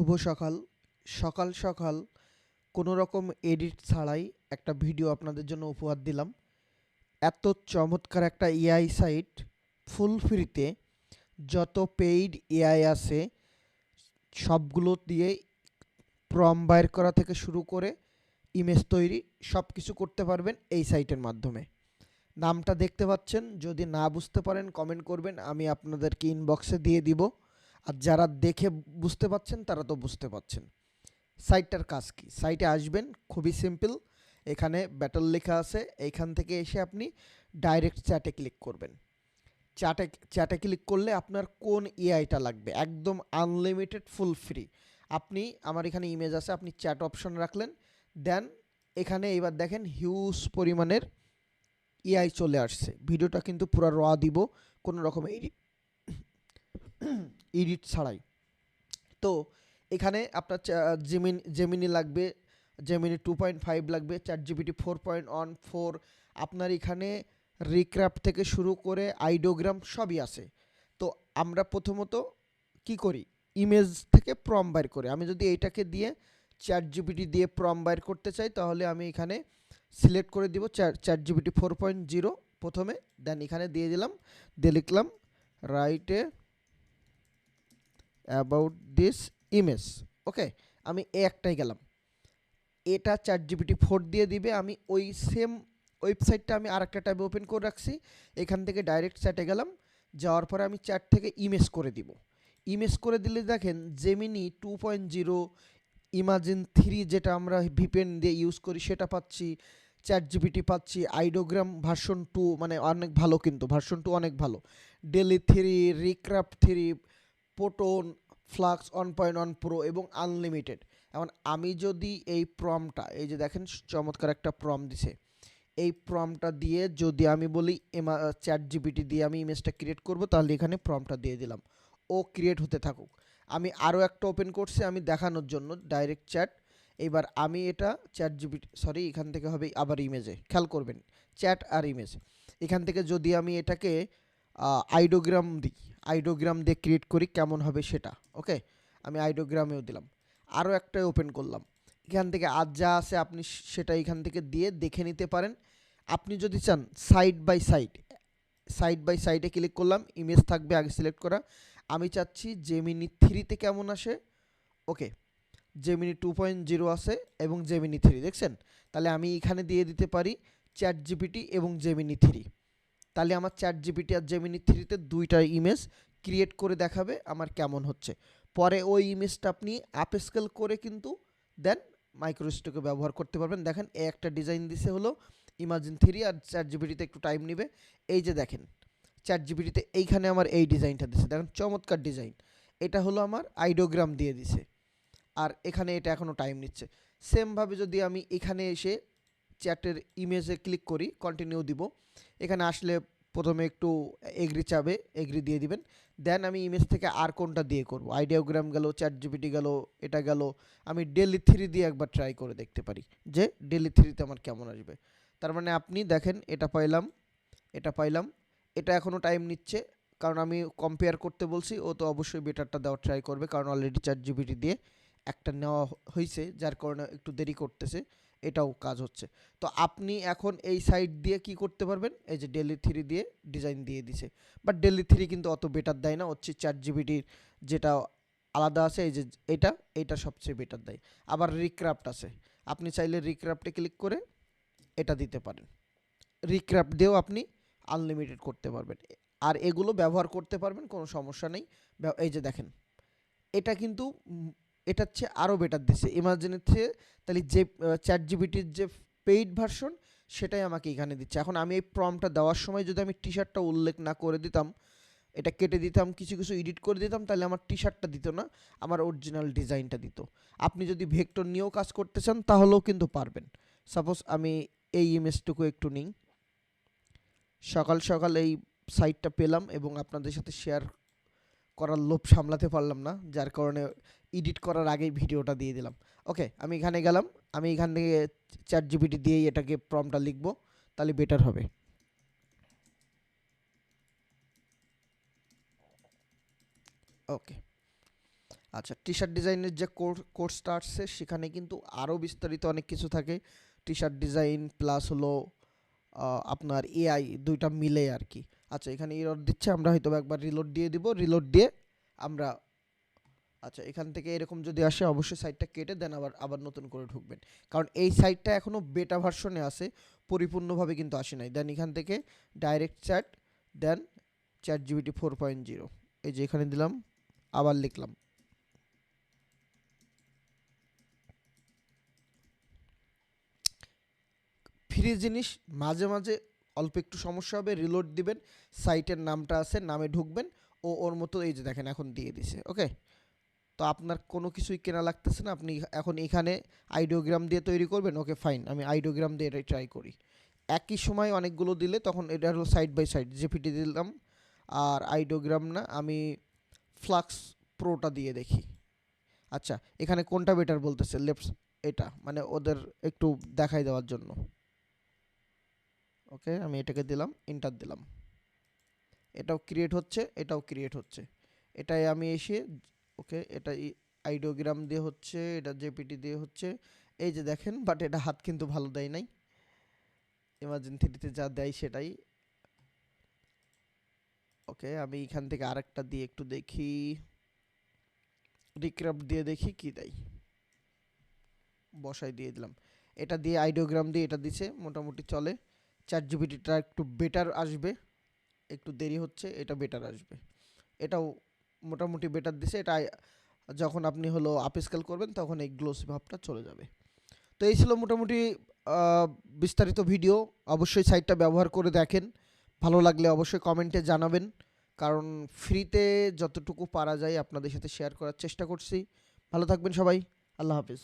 শুভ সকাল। সকাল সকাল কোনো রকম এডিট ছাড়াই একটা ভিডিও আপনাদের জন্য উপহার দিলাম। এত চমৎকার একটা এআই সাইট ফুল ফ্রিতে যত পেইড এআই আছে, সবগুলো দিয়ে প্রম বাইর করা থেকে শুরু করে ইমেজ তৈরি সব কিছু করতে পারবেন এই সাইটের মাধ্যমে। নামটা দেখতে পাচ্ছেন, যদি না বুঝতে পারেন কমেন্ট করবেন, আমি আপনাদেরকে ইনবক্সে দিয়ে দিব। আর যারা দেখে বুঝতে পাচ্ছেন, তারা তো বুঝতে পাচ্ছেন। সাইটটার কাজ কি? সাইটে আসবেন, খুবই সিম্পল। এখানে ব্যাটল লেখা আছে। এইখান থেকে এসে আপনি ডাইরেক্ট চ্যাটে ক্লিক করবেন। চ্যাটে চ্যাটে ক্লিক করলে আপনার কোন এআইটা লাগবে? একদম আনলিমিটেড ফুল ফ্রি আপনি, আমার এখানে ইমেজ আছে, আপনি চ্যাট অপশন রাখলেন। দেন এখানে এবার দেখেন হিউজ পরিমাণের এআই চলে আসছে। ভিডিওটা কিন্তু পুরো র দিব, কোনো রকম এডিট ছাড়াই। তো এখানে আপনার জেমিন জেমিনি লাগবে জেমিনি টু পয়েন্ট ফাইভ লাগবে চার GPT four point one four আপনার এখানে রিক্রাফট থেকে শুরু করে আইডোগ্রাম সবই আছে। তো আমরা প্রথমত কি করি? ইমেজ থেকে প্রম বাইর করি। আমি যদি এইটাকে দিয়ে চার জিবিটি দিয়ে প্রম বাইর করতে চাই, তাহলে আমি এখানে সিলেক্ট করে দিব চার চার জিবিটি ফোর পয়েন্ট জিরো প্রথমে দেন এখানে দিয়ে দিলাম, দিয়ে লিখলাম রাইটে অ্যাবাউট দিস ইমেজ ওকে আমি এ একটাই গেলাম। এটা চার জিবিটি ফোর দিয়ে দিবে, আমি ওই সেম ওয়েবসাইটটা আমি আর একটা ট্যাবে ওপেন করে রাখছি। এখান থেকে ডাইরেক্ট চ্যাটে গেলাম, যাওয়ার পরে আমি চ্যাট থেকে ইমেজ করে দিব। ইমেজ করে দিলে দেখেন Gemini two point zero Imagen three যেটা আমরা ভিপেন দিয়ে ইউজ করি, সেটা পাচ্ছি। চ্যাট জিবিটি পাচ্ছি। আইডোগ্রাম ভার্সন টু মানে অনেক ভালো কিন্তু ভার্সন টু অনেক ভালো। DALL E three Recraft three Photon Flux one point one pro এবং আনলিমিটেড এখন আমি যদি এই প্রমটা এই যে দেখেন চমৎকার একটা প্রম দিছে। এই প্রমটা দিয়ে যদি আমি বলি এমা চ্যাট জিবিটি দিয়ে আমি ইমেজটা ক্রিয়েট করব, তাহলে এখানে প্রমটা দিয়ে দিলাম। ও ক্রিয়েট হতে থাকুক। আমি আরও একটা ওপেন করছি, আমি দেখানোর জন্য ডাইরেক্ট চ্যাট এবার আমি এটা চ্যাট জিবিটি সরি এখান থেকে হবে আবার ইমেজে খেয়াল করবেন চ্যাট আর ইমেজ এখান থেকে যদি আমি এটাকে আইডোগ্রাম দিই। আইডোগ্রাম দিয়ে ক্রিয়েট করি কেমন হবে সেটা ওকে আমি আইডোগ্রামেও দিলাম। আরও একটা ওপেন করলাম। এখান থেকে আজ যা আছে আপনি সেটা এখান থেকে দিয়ে দেখে নিতে পারেন। আপনি যদি চান side by side side by সাইডে ক্লিক করলাম ইমেজ থাকবে আগে সিলেক্ট করা। আমি চাচ্ছি জেমিনি থ্রিতে কেমন আসে okay Gemini two point zero আছে এবং জেমিনি থ্রি দেখছেন? তাহলে আমি এখানে দিয়ে দিতে পারি চ্যাট জিপিটি এবং জেমিনি থ্রি তাহলে আমার চ্যাট জিপিটি আর জেমিনি থ্রিতে দুইটা ইমেজ ক্রিয়েট করে দেখাবে আমার কেমন হচ্ছে। পরে ওই ইমেজটা আপনি আপ স্কেল করে কিন্তু দেন মাইক্রোস্টোকে ব্যবহার করতে পারবেন। দেখেন, এ একটা ডিজাইন দিছে হলো ইমাজিন থ্রি আর চ্যাট জিবিটিতে একটু টাইম নেবে। এই যে দেখেন চ্যাট জিবিটিতে এইখানে আমার এই ডিজাইনটা দিছে। দেখেন, চমৎকার ডিজাইন এটা হলো আমার আইডোগ্রাম দিয়ে দিছে। আর এখানে এটা এখনও টাইম নিচ্ছে। সেমভাবে যদি আমি এখানে এসে চ্যাটের ইমেজে ক্লিক করি কন্টিনিউ দিব। এখানে আসলে প্রথমে একটু এগ্রি চাবে, এগ্রি দিয়ে দিবেন। দেন আমি ইমেজ থেকে আর কোনটা দিয়ে করব? আইডিওগ্রাম গেল চ্যাট জিপিটি গেল, এটা গেল। আমি ডেলি থ্রি দিয়ে একবার ট্রাই করে দেখতে পারি যে ডেলি থ্রিতে আমার কেমন আসবে। তার মানে আপনি দেখেন, এটা পাইলাম এটা পাইলাম, এটা এখনও টাইম নিচ্ছে। কারণ আমি কম্পেয়ার করতে বলছি, ও তো অবশ্যই বেটারটা দেওয়ার ট্রাই করবে। কারণ অলরেডি চ্যাট জিপিটি দিয়ে একটা নেওয়া হয়েছে যার কারণে একটু দেরি করতেছে। এটাও কাজ হচ্ছে। তো আপনি এখন এই সাইড দিয়ে কি করতে পারবেন? এই যে ডেলি থ্রি দিয়ে ডিজাইন দিয়ে দিছে। বাট ডেলি থ্রি কিন্তু অত বেটার দেয় না। হচ্ছে চার জিবিটির যেটা আলাদা আছে, এই যে এটা এটা সবচেয়ে বেটার দেয়। আবার রিক্রাফট আছে। আপনি চাইলে রিক্রাফটে ক্লিক করে এটা দিতে পারেন। রিক্রাফট দিয়েও আপনি আনলিমিটেড করতে পারবেন। আর এগুলো ব্যবহার করতে পারবেন, কোনো সমস্যা নেই। এই যে দেখেন, এটা কিন্তু এটা হচ্ছে আরও বেটার দিচ্ছে ইমার্জেনের থেকে তাহলে যে চ্যাট জিবিটির যে পেইড ভার্সন সেটাই আমাকে এখানে দিচ্ছে। এখন আমি এই প্রমটা দেওয়ার সময় যদি আমি টি শার্টটা উল্লেখ না করে দিতাম, এটা কেটে দিতাম, কিছু কিছু এডিট করে দিতাম, তাহলে আমার টি শার্টটা দিত না, আমার অরিজিনাল ডিজাইনটা দিত। আপনি যদি ভেক্টর নিয়েও কাজ করতে চান, তাহলেও কিন্তু পারবেন। সাপোজ আমি এই ইমেজটুকু একটু নিই। সকাল সকাল এই সাইটটা পেলাম এবং আপনাদের সাথে শেয়ার করার লোভ সামলাতে পারলাম না, যার কারণে এডিট করার আগেই ভিডিওটা দিয়ে দিলাম। ওকে আমি এখানে গেলাম, আমি এখান থেকে চ্যাট জিবিটি দিয়েই এটাকে প্রমটা লিখব, তাহলে বেটার হবে। ওকে আচ্ছা টি শার্ট ডিজাইনের যে কোর্সটা আসছে সেখানে কিন্তু আরও বিস্তারিত অনেক কিছু থাকে। টি শার্ট ডিজাইন প্লাস হলো আপনার এআই দুইটা মিলে আর কি। আচ্ছা এখানে এরর দিচ্ছে, আমরা হয়তো একবার রিলোড দিয়ে দিব রিলোড দিয়ে আমরা আচ্ছা এখান থেকে এরকম যদি আসে, অবশ্যই সাইটটা কেটে দেন আবার আবার নতুন করে ঢুকবেন। কারণ এই সাইটটা এখনও বেটা ভার্সনে আছে, পরিপূর্ণভাবে কিন্তু আসে নাই। দেন এখান থেকে direct chat then chat GPT four point zero এই যে এখানে দিলাম, আবার লিখলাম। ফ্রি জিনিস, মাঝে মাঝে অল্প একটু সমস্যা হবে রিলোড দিবেন সাইটের নামটা আছে, নামে ঢুকবেন, ও ওর মতো এই যে দেখেন এখন দিয়ে দিছে ওকে তো আপনার কোনো কিছুই কেনা লাগতেছে না, আপনি এখন এখানে আইডিওগ্রাম দিয়ে তৈরি করবেন ওকে ফাইন আমি আইডিওগ্রাম দিয়ে এটাই ট্রাই করি। একই সময় অনেকগুলো দিলে তখন এটা হলো সাইড বাই সাইড জেপিটি দিলাম, আর আইডিওগ্রাম না, আমি ফ্লাক্স প্রোটা দিয়ে দেখি। আচ্ছা এখানে কোনটা বেটার বলতেছে লেফট এটা মানে ওদের একটু দেখাই দেওয়ার জন্য। ওকে আমি এটাকে দিলাম ইন্টার দিলাম। এটাও ক্রিয়েট হচ্ছে, এটাও ক্রিয়েট হচ্ছে। এটাই আমি এসে ওকে এটা আইডিওগ্রাম দিয়ে হচ্ছে, এটা জেপিটি দিয়ে হচ্ছে। এই যে দেখেন বাট এটা হাত কিন্তু ভালো দেয় নাই। ইমার্জেন থ্রিতে যা দেয় সেটাই। ওকে আমি এখান থেকে আরেকটা দিয়ে একটু দেখি। রিক্রাফট দিয়ে দেখি কি দেয়। বসাই দিয়ে দিলাম। এটা দিয়ে আইডিওগ্রাম দিয়ে এটা দিছে, মোটামুটি চলে। চার জিবিটিটা একটু বেটার আসবে। একটু দেরি হচ্ছে, এটা বেটার আসবে। এটাও মোটামুটি বেটার দিছে। এটা যখন আপনি হলো আপস্কেল করবেন, তখন এই গ্লোসি ভাবটা চলে যাবে। তো এই ছিল মোটামুটি বিস্তারিত ভিডিও অবশ্যই সাইটটা ব্যবহার করে দেখেন। ভালো লাগলে অবশ্যই কমেন্টে জানাবেন। কারণ ফ্রিতে যতটুকু পারা যায় আপনাদের সাথে শেয়ার করার চেষ্টা করছি। ভালো থাকবেন সবাই। আল্লাহ হাফিজ।